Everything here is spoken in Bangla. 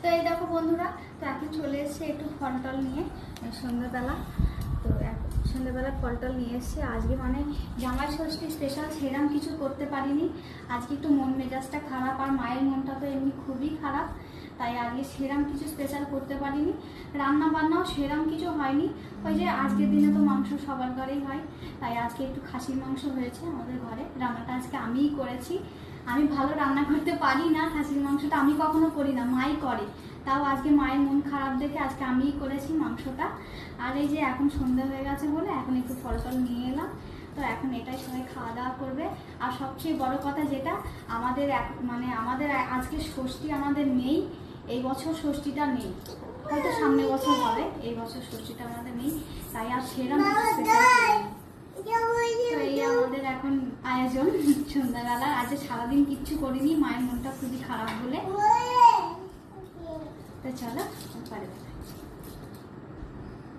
তো এই দেখো বন্ধুরা, তো এখন চলে এসেছে একটু ফল টল নিয়ে সন্ধ্যাবেলা। তো সন্ধ্যাবেলা ফল টল নিয়ে এসেছে। আজকে মানে জামাই ষষ্ঠী স্পেশাল সেরাম কিছু করতে পারিনি। আজকে একটু মন মেজাজটা খারাপ, আর মায়ের মনটা তো এমনি খুবই খারাপ, তাই আজকে সেরাম কিছু স্পেশাল করতে পারিনি। রান্না বান্নাও সেরাম কিছু হয়নি। ওই যে আজকের দিনে তো মাংস সবার ঘরেই হয়, তাই আজকে একটু খাসির মাংস হয়েছে আমাদের ঘরে। রান্নাটা আজকে আমিই করেছি। আমি ভালো রান্না করতে পারি না, খাসির মাংসটা আমি কখনো করি না, মাই করে। তাও আজকে মায়ের মন খারাপ দেখে আজকে আমিই করেছি মাংসটা। আর এই যে এখন সন্ধ্যা হয়ে গেছে বলে এখন একটু ফল টল নিয়ে এলাম। তো এখন এটাই সবাই খাওয়া দাওয়া করবে। আর সবচেয়ে বড় কথা যেটা, আমাদের এক- মানে আমাদের আজকে ষষ্ঠী আমাদের নেই, এই বছর ষষ্ঠীটা নেই। হয়তো সামনে বছর হবে, এই বছর ষষ্ঠীটা আমাদের নেই। তাই আর সেরকম কিছু special করিনি। তো এই আমাদের এখন আয়োজন সন্ধ্যাবেলা আজকে সারাদিন কিচ্ছু করিনি মায়ের মনটা খুবই খারাপ বলে তো চলো পরে।